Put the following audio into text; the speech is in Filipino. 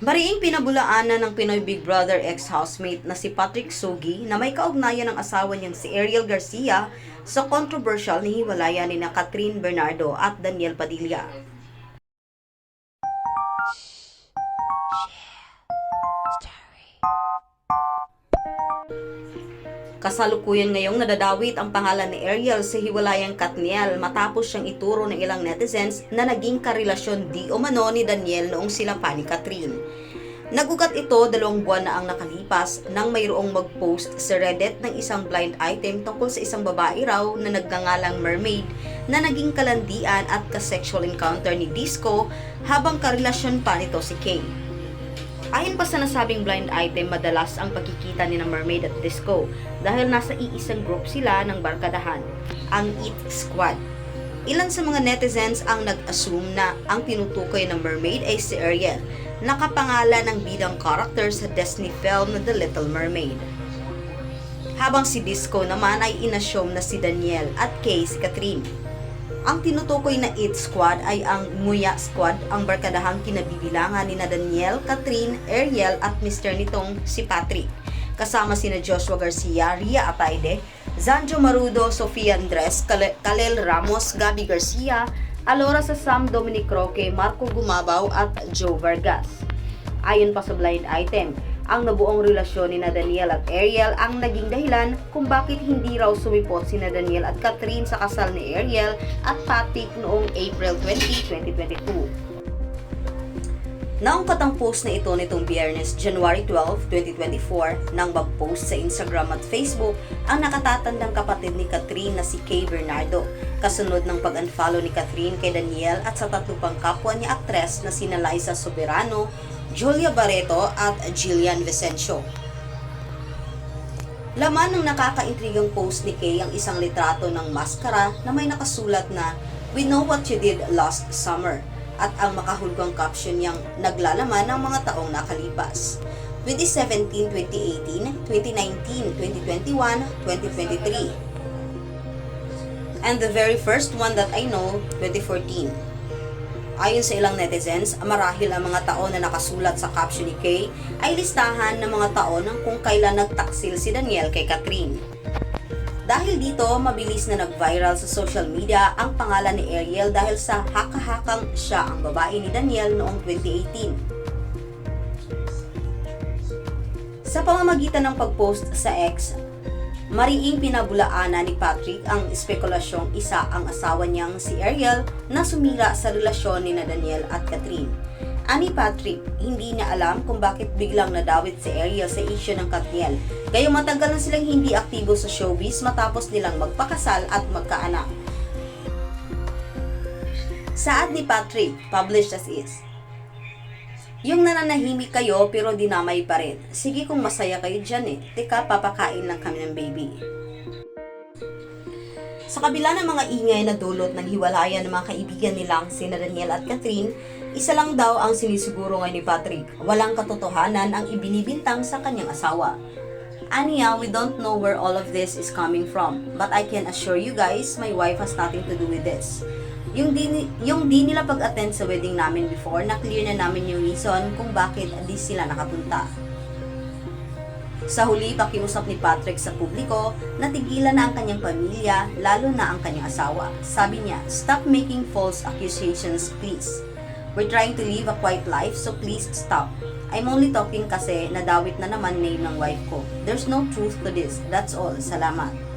Mariing pinabulaanan ng Pinoy Big Brother ex-housemate na si Patrick Sugi na may kaugnayan ng asawa niyang si Ariel Garcia sa controversial ni hiwalayan ni na Catherine Bernardo at Daniel Padilla. Kasalukuyan ngayong nadadawit ang pangalan ni Ariel sa hiwalayang Katniel matapos siyang ituro ng ilang netizens na naging karelasyon di umano ni Daniel noong sila pa ni Catherine. Nagugat ito dalawang buwan na ang nakalipas nang mayroong mag-post sa Reddit ng isang blind item tungkol sa isang babae raw na nagngangalang mermaid na naging kalandian at ka-sexual encounter ni Disco habang karelasyon pa nito si Kay. Ayon pa sa nasabing blind item, madalas ang pagkikita ni na Mermaid at Disco dahil nasa iisang group sila ng barkadahan, ang Eat Squad. Ilan sa mga netizens ang nag-assume na ang tinutukoy ng Mermaid ay si Ariel, nakapangalan ng bidang character sa Disney film na The Little Mermaid. Habang si Disco naman ay inassume na si Daniel at Kay si Catherine. Ang tinutukoy na It Squad ay ang Nguya Squad, ang barkadahang kinabibilangan ni na Daniel, Catherine, Ariel at Mr. nitong si Patrick. Kasama sina Joshua Garcia, Ria Ataide, Zanjo Marudo, Sofia Andres, Kale- Kalel Ramos, Gabi Garcia, Alora sa Sam Dominic Roque, Marco Gumabaw at Joe Vargas. Ayon pa sa blind item, ang nabuong relasyon ni na Daniel at Ariel ang naging dahilan kung bakit hindi raw sumipot si na Daniel at Catherine sa kasal ni Ariel at Patrick noong April 20, 2022. Naungkat ang post na ito nitong biyernes, January 12, 2024, nang mag-post sa Instagram at Facebook ang nakatatandang kapatid ni Catherine na si Kay Bernardo, kasunod ng pag-unfollow ni Catherine kay Daniel at sa tatlo pang kapwa niya aktres na sina Liza Soberano, Julia Barreto at Jillian Vicencio. Laman ng nakakaintrigang post ni Kay ang isang litrato ng maskara na may nakasulat na We know what you did last summer at ang makahulgang caption niyang naglalaman ng mga taong nakalipas. 2017, 2018, 2019, 2021, 2023. And the very first one that I know, 2014. Ayon sa ilang netizens, marahil ang mga taon na nakasulat sa caption ni Kay ay listahan ng mga taon ng kung kailan nagtaksil si Daniel kay Catherine. Dahil dito, mabilis na nag-viral sa social media ang pangalan ni Ariel dahil sa haka-hakang siya ang babae ni Daniel noong 2018. Sa pamamagitan ng pag-post sa X, mariing pinabulaanan ni Patrick ang espekulasyong isa ang asawa niyang si Ariel na sumira sa relasyon ni na Daniel at Catherine. Ani Patrick, hindi niya alam kung bakit biglang nadawit si Ariel sa issue ng Catniel. Gayong matagal na silang hindi aktibo sa showbiz matapos nilang magpakasal at magkaanak. Saad ni Patrick, published as is. Yung nananahimik kayo pero dinamay pa rin. Sige kung masaya kayo dyan eh. Teka, papakain lang kami ng baby. Sa kabila ng mga ingay na dulot ng hiwalayan ng mga kaibigan nilang sina Daniel at Catherine, isa lang daw ang sinisiguro ngayon ni Patrick. Walang katotohanan ang ibinibintang sa kanyang asawa. Aniya, we don't know where all of this is coming from. But I can assure you guys, my wife has nothing to do with this. Yung di, yung di nila pag-attend sa wedding namin before, na-clear na namin yung reason kung bakit di sila nakapunta. Sa huli, pakiusap ni Patrick sa publiko, natigilan na ang kanyang pamilya, lalo na ang kanyang asawa. Sabi niya, stop making false accusations, please. We're trying to live a quiet life, so please stop. I'm only talking kasi nadawit na naman name ng wife ko. There's no truth to this. That's all. Salamat.